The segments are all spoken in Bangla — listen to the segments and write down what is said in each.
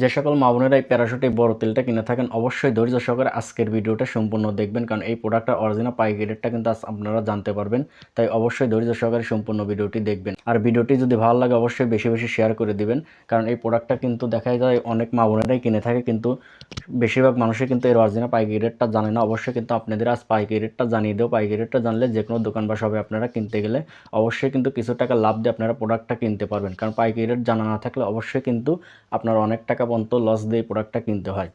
যে সকল মা বোনেরা এই বড় তেলটা কিনে থাকেন, অবশ্যই ধৈর্য সহকারে আজকের ভিডিওটা সম্পূর্ণ দেখবেন। কারণ এই প্রোডাক্টটা অরিজিনাল পাইকারি রেটটা কিন্তু আজ আপনারা জানতে পারবেন। তাই অবশ্যই ধৈর্য সহকারে সম্পূর্ণ ভিডিওটি দেখবেন। আর ভিডিওটি যদি ভালো লাগে, অবশ্যই বেশি বেশি শেয়ার করে দিবেন। কারণ এই প্রোডাক্টটা কিন্তু দেখা যায়, অনেক মা বোনেরাই কিনে থাকে, কিন্তু বেশিরভাগ মানুষই কিন্তু এর অরিজিনাল পাইকারি রেটটা জানে না। অবশ্যই কিন্তু আপনাদের আজ পাইকারি রেটটা জানিয়ে দেবো। পাইকারি রেটটা জানলে যে কোনো দোকান বা সবে আপনারা কিনতে গেলে অবশ্যই কিন্তু কিছু টাকা লাভ দিয়ে আপনারা প্রোডাক্টটা কিনতে পারবেন। কারণ পাইকারি রেট জানা না থাকলে অবশ্যই কিন্তু আপনার অনেক টাকা পর্যন্ত লস দিয়ে প্রোডাক্টটা কিনতে হয়।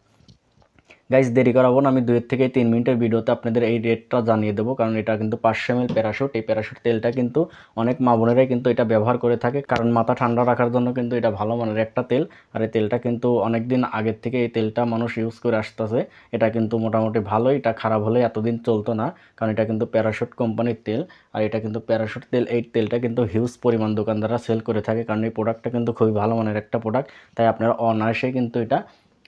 গাইজ দেরি করাবো না, আমি দুই থেকে তিন মিনিটের ভিডিওতে আপনাদের এই রেটটা জানিয়ে দেবো, কারণ এটা কিন্তু পাঁচশো এম প্যারাশুট এই প্যারাশুট তেলটা কিন্তু অনেক মা বোনেরাই কিন্তু এটা ব্যবহার করে থাকে, কারণ মাথা ঠান্ডা রাখার জন্য কিন্তু এটা ভালো মানের একটা তেল, আর এই তেলটা কিন্তু অনেক দিন আগের থেকে এই তেলটা মানুষ ইউজ করে আসতেছে, এটা কিন্তু মোটামুটি ভালো এটা খারাপ হলে এতদিন চলতো না, কারণ এটা কিন্তু প্যারাশুট কোম্পানির তেল, আর এটা কিন্তু প্যারাশুট তেল, এই তেলটা কিন্তু হিউজ পরিমাণ দোকানদাররা সেল করে থাকে, কারণ এই প্রোডাক্টটা কিন্তু খুবই ভালো মানের একটা প্রোডাক্ট তাই আপনারা অনায়াসেই কিন্তু এটা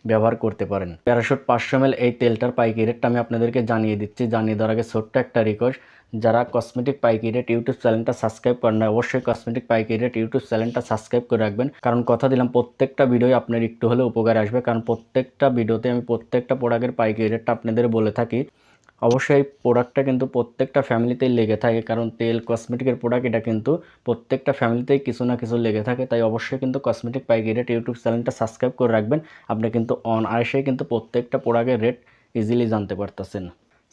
ব্যবহার করতে পারেন। প্যারাশুট পাঁচশো এম এই তেলটার পাইকি রেটটা আমি আপনাদেরকে জানিয়ে দিচ্ছি। জানিয়ে দেওয়ার আগে ছোট্ট একটা রিকোয়েস্ট যারা কসমেটিক পাইকি রেট ইউটিউব চ্যানেলটা সাবস্ক্রাইব করেন না, অবশ্যই কসমেটিক পাইকি রেট ইউটিউব চ্যানেলটা সাবস্ক্রাইব করে রাখবেন। কারণ কথা দিলাম, প্রত্যেকটা ভিডিও আপনার একটু হলে উপকার আসবে। কারণ প্রত্যেকটা ভিডিওতে আমি প্রত্যেকটা প্রোডাক্টের পাইকি রেটটা আপনাদের বলে থাকি। অবশ্যই এই প্রোডাক্টটা কিন্তু প্রত্যেকটা ফ্যামিলিতেই লেগে থাকে। কারণ তেল কসমেটিকের প্রোডাক্ট এটা কিন্তু প্রত্যেকটা ফ্যামিলিতেই কিছু না কিছু লেগে থাকে। তাই অবশ্যই কিন্তু কসমেটিক পাইকারি রেট ইউটিউব চ্যানেলটা সাবস্ক্রাইব করে রাখবেন। আপনি কিন্তু অন আয়সেই কিন্তু প্রত্যেকটা প্রোডাক্টের রেট ইজিলি জানতে পারতেছেন।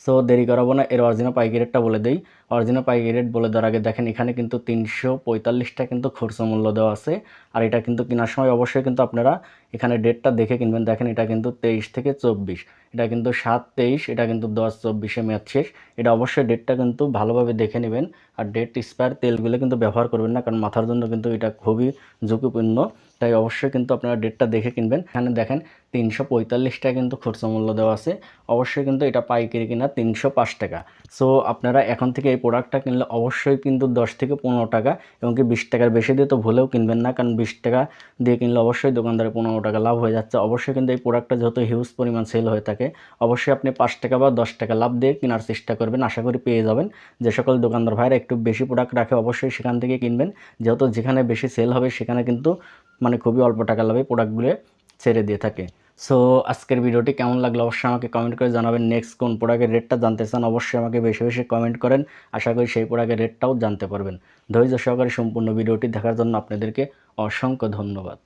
সো দেরি করাবো না, এর অরিজিনাল পাইকারি রেটটা বলে দেই। অরিজিনাল পাইকারি রেট বলে দেওয়ার আগে দেখেন, এখানে কিন্তু তিনশো পঁয়তাল্লিশটা কিন্তু খুচরো মূল্য দেওয়া আছে। আর এটা কিন্তু কেনার সময় অবশ্যই কিন্তু আপনারা এখানে ডেটটা দেখে কিনবেন। দেখেন, এটা কিন্তু তেইশ থেকে চব্বিশ। এটা কিন্তু সাত তেইশ, এটা কিন্তু দশ চব্বিশে মেয়াদ শেষ। এটা অবশ্যই ডেটটা কিন্তু ভালোভাবে দেখে নেবেন। আর ডেট এক্সপায়ার তেলগুলো কিন্তু ব্যবহার করবেন না, কারণ মাথার জন্য কিন্তু এটা খুবই ঝুঁকিপূর্ণ। তাই অবশ্যই কিন্তু আপনারা ডেটটা দেখে কিনবেন। এখানে দেখেন, তিনশো পঁয়তাল্লিশটা কিন্তু খুচরো মূল্য দেওয়া আছে। অবশ্যই কিন্তু এটা পাইকারি কিনা তিনশো পাঁচ টাকা। সো আপনারা এখন থেকে এই প্রোডাক্টটা কিনলে অবশ্যই কিন্তু দশ থেকে পনেরো টাকা এবং কি বিশ টাকার বেশি দিয়ে তো ভুলেও কিনবেন না, কারণ বিশ টাকা দিয়ে কিনলে অবশ্যই দোকানদারে পনেরো টাকা লাভ হয়ে যাচ্ছে। অবশ্যই কিন্তু এই প্রোডাক্টটা যেহেতু হিউজ পরিমাণ সেল হয়ে থাকে, অবশ্যই আপনি পাঁচ টাকা বা দশ টাকা লাভ দিয়ে কেনার চেষ্টা করবেন। আশা করি পেয়ে যাবেন। যে সকল দোকানদার ভাইরা একটু বেশি প্রোডাক্ট রাখে অবশ্যই সেখান থেকে কিনবেন। যেহেতু যেখানে বেশি সেল হবে সেখানে কিন্তু মানে খুবই অল্প টাকা লাভে প্রোডাক্টগুলো ছেড়ে দিয়ে থাকে। সো আজকের ভিডিওটি কেমন লাগল অবশ্যই আমাকে কমেন্ট করে জানাবেন। নেক্সট কোন প্রোডাক্টের রেটটা জানতে চান অবশ্যই আমাকে বেশি বেশি কমেন্ট করেন। আশা করি সেই প্রোডাক্টের রেটটাও জানতে পারবেন। ধৈর্য সহকারে সম্পূর্ণ ভিডিওটি দেখার জন্য আপনাদেরকে অসংখ্য ধন্যবাদ।